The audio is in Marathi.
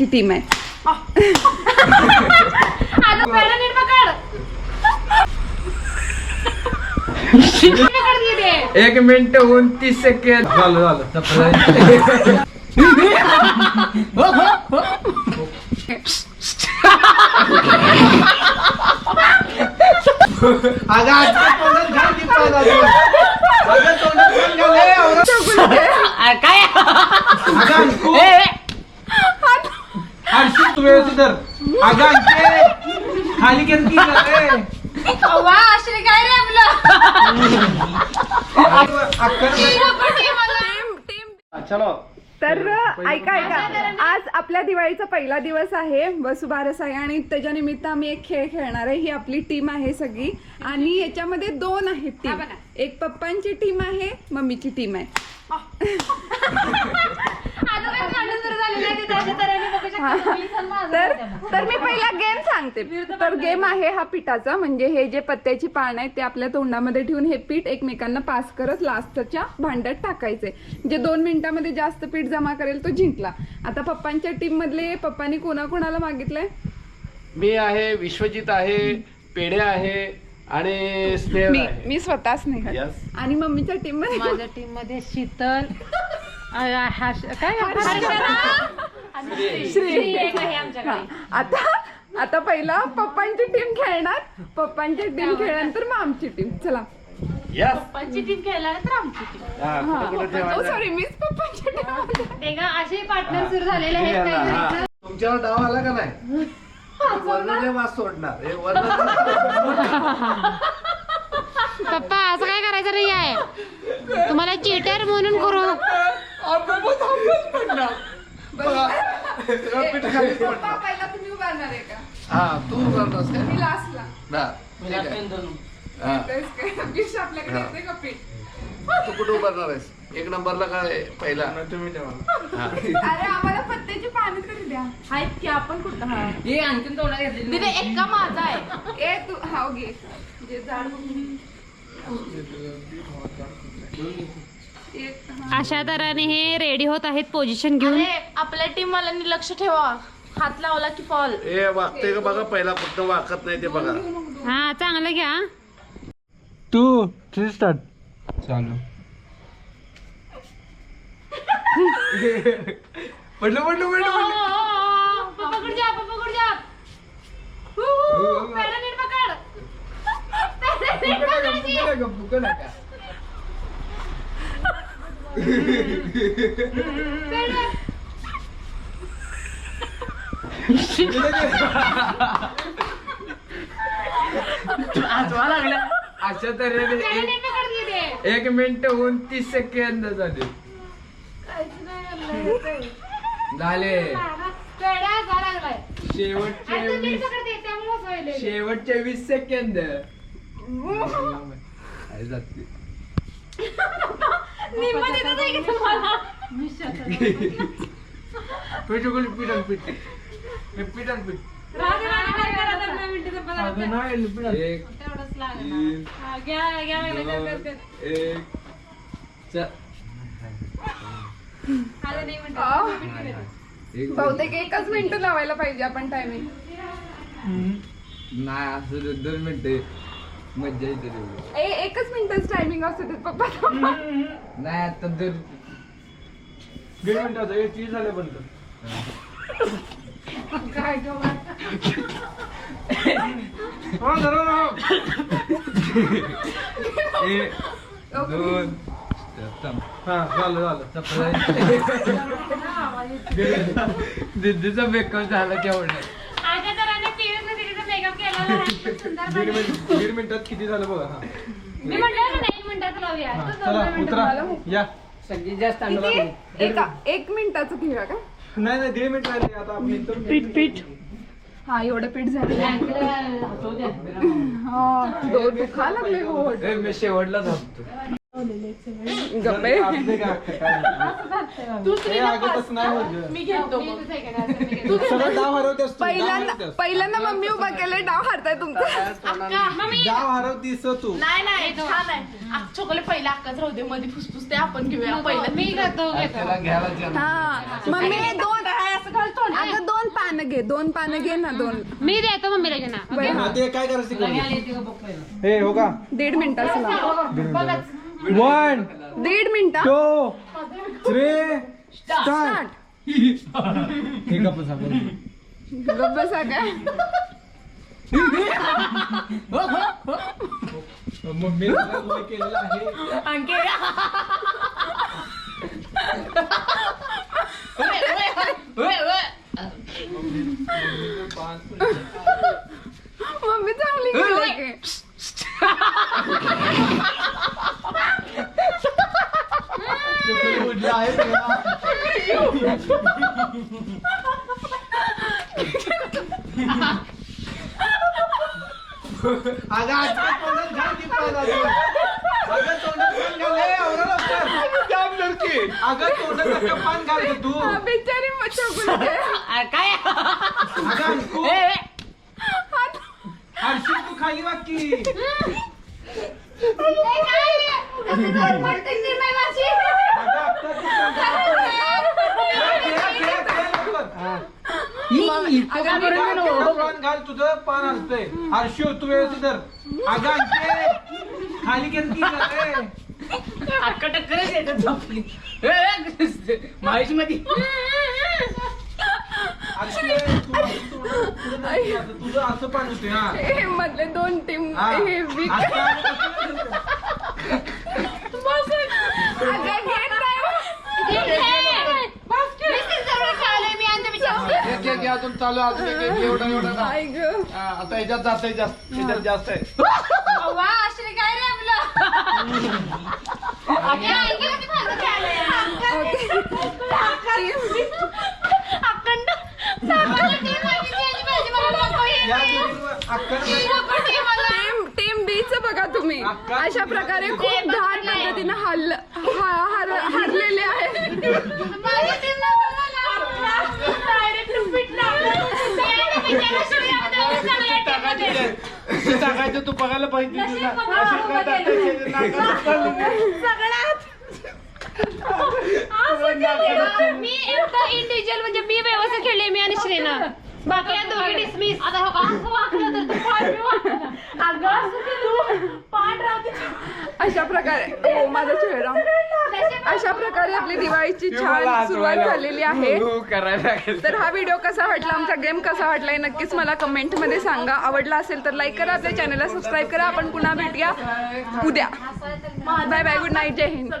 मम्मीची टीम आहे. एक मिनिट उनतीस सेकंड झालं झालं अगं तोंडात घाल की पाय लागलं. अगं तोंडात घाल घाल, ए, औरत. आ, काय अगं अंकू. ए, ए. हर्षित तू व्यवस्थित धर. अगं. खाली केलं की गं, ए. वा आश्री काय रे आपलं अक्कल नाही. टीम टीम चलो तर ऐका ऐका आज आपल्या दिवाळीचा पहिला दिवस आहे वसुबारस आहे आणि त्याच्या निमित्त आम्ही एक खेळ खेळणार आहे ही आपली टीम आहे सगळी आणि याच्यामध्ये दोन आहेत टीम. एक पप्पांची टीम आहे मम्मीची टीम आहे आता काय भांडण सुरू झालेलं आहे तिथे अशा तऱ्हेने तर. तर मी पहिला गेम सांगते. तर गेम आहे. हा पिठाचा. म्हणजे हे जे पत्त्याची पान आहे ते आपल्या तोंडामध्ये ठेवून हे पीठ एकमेकांना पास करत लास्टच्या भांड्यात टाकायचे. जे दोन मिनिटांमध्ये जास्त पीठ जमा करेल तो जिंकला. आता पप्पांच्या टीम मधले पप्पांनी कोणाकोणाला मागितलंय? मी आहे विश्वजित आहे पेढे आहे आणि स्नेह मी आहे. मी स्वतःच. Yes. आणि मम्मीच्या टीममध्ये माझ्या टीममध्ये शीतल हर्ष- काय? श्री एक आहे आमच्याकडे. आता आता पहिला पप्पांची टीम खेळणार. पप्पांची टीम खेळल्यानंतर मग आमची टीम चला. पप्पांची टीम खेळला तर आमची टीम हा, कुठं कुठं ठेवायचं? सॉरी मीच पप्पांच्या टीम ते का असे पार्टनर सुरू झालेले आहेत काही हा. जणांचं. तुमच्यावर डाव आला का नाही? वर्ण वास सोडणार. हे वर्ण पप्पा असं काय करायचं नाही आहे. तुम्हाला चिटर म्हणून करू सगळं पीठ खालीच पप्पा पडणार. पहिला तुम्ही उभारणार आहे का? हा तू करतोस का? मी लास्टला ना, ठीक आहे. हा. तेच काय आपल्याकडे हा. येते का पीठ? तू कुठे उभारणार आहेस? एक नंबरला काय पहिला. हा. अरे आम्हाला पत्त्याची पाणी तरी द्या. आहेत की आपण कुठं हा. दिदे एक्का माझा आहे? ए तू हा घे जे एक हा. अशा तऱ्हेने हे रेडी होत आहेत पोझिशन घेऊन आपल्या टीम वाल्यांनी लक्ष ठेवा हात लावला की फॉल ए वागते का बघा पहिला फक्त वाकत नाही ते बघा हा चांगलं घ्या तू थ्री स्टार्ट चालू पडलं पडलं पडलं पकड जा पकड जा पेढा नीट पकड पेढा नीट पकड की. पेढा. अशा तऱ्हेने एक-. एक मिनिट उनतीस सेकंद झाले झाले शेवटचे वीस. शेवटचे वीस सेकंद आहे जाते. तुम्हाला? पीठ पीठ आण, पीठ. हे पीठ आण, पीठ. राहू दे, राहू दे, काय मिनिटं. अगं नाही. एक तेवढंच लागलं. हा, घ्या घ्या एक एक बहुतेक एकच मिनिट लावायला पाहिजे आपण टायमिंग नाही असं दोन मिनिटे. मज्जा येते तेवढी. ए एकच मिनिटच टायमिंग असते ते पप्पा नाही आता दोन दीड मिनिटाचं एक तीस झाले बंद काय गं? हा जरा ना. एक दोन थांब. हा झालं झालं दिदीचा मेकअप झाला केवढा आजच्या तराने TV मध्ये तिचा makeup केलेला आहे. सुंदर दीड बाई. मिनिट दीड मिनिटात किती झालं बघा हा. मी म्हटलं ना एक मिनिटात लावूया. हा, तू दोन चला उतरा. लाव. या. किती? एका एक मिनिटाचं घेऊया का? नाही नाही दीड मिनिट राहिले आता पीठ पीठ. हा एवढं पीठ झालं. हा, डोर दुखा लागले हो. ए, मी शेवटला थांबतो. गप्पे. मी घेतो डाव हरवतेस तू, डाव पहिल्यांदा हरवतेस. पहिल्यांदा मम्मी उभा केले डाव हारताय तुमचा. डाव हरवतीस तू. नाही नाही छान आहे. चोकले पहिला अक्काच राहू दे मध्ये फुसफुस ते आपण घेऊया पहिलं. मी घेतो. हा मम्मी दोन असं घालतो अगं दोन पानं घे दोन पानं घे ना दोन. मी देतो मम्मीला घे ना बरं ते काय करायचं. हे हो का? दीड मिनिटाचं लाव. वन दीड मिनिटा. टू थ्री स्टार्ट स्टार्ट हे गप्प सांग गप्प काय मम्मी केलेलं आहे. मम्मी चांगली केलं की. उडलं आहे तेव्हा. अगं आजकाल तोंडात घाल की पान अजून. अगं तोंडात पान घाल एवढं लवकर. जाम लडकी. अगं तोंडात कसं पान घाल गं तू हा, बिचारी मग चकुली आहे. काय अगं अंकू हर्षी तू खाली वाग की अगं आत्ता तू पान पान घाल तुझं पान असतंय. हर्षी तू व्यवस्थित धर अगं खाली गेल की रे. अक्का टक्करच येतात झोपली माहिती मध्ये हर्षी, तू असं तोंडात पुढं नाही असं. तुझं असं पान होते हा. हे मधले दोन टीम हा. हे वीक आता- अगं, घेत नाही हो. एक एक अजून चालू अजून एक एक एवढा एवढा ना. आई गं. हा, आता ह्याच्यात जास्त आहे जास्त ह्याच्यात जास्त आहे. या. नाही. टीम टीम बी च बघा तुम्ही. अशा प्रकारे खूप घाण पद्धतीने हल्ल हा- हार- हारलेले आहेत ते टाकायचं तू बघायला पाहिजे तुला. अशी काय टाकायची? नाकात चालली. मी एकदा इंडिव्हिज्युअल म्हणजे मी व्यवस्थित खेळले मी आणि श्रेना बाकी या दोघी डिसमिस आता हो का असं वाकलं तर तू पाय बी वाकला. अगं असं केलं. पाठ राहते अशा प्रकारे ओ माझा चेहरा. अशा प्रकारे आपली दिवाळीची छान सुरुवात झालेली आहे. तर हा व्हिडिओ कसा वाटला? आमचा गेम कसा वाटलाय? नक्कीच मला कमेंटमध्ये सांगा. आवडला असेल तर लाईक करा आपल्या चॅनलला सबस्क्राईब करा. आपण पुन्हा भेटूया उद्या. बाय बाय गुड नाईट जय हिंद.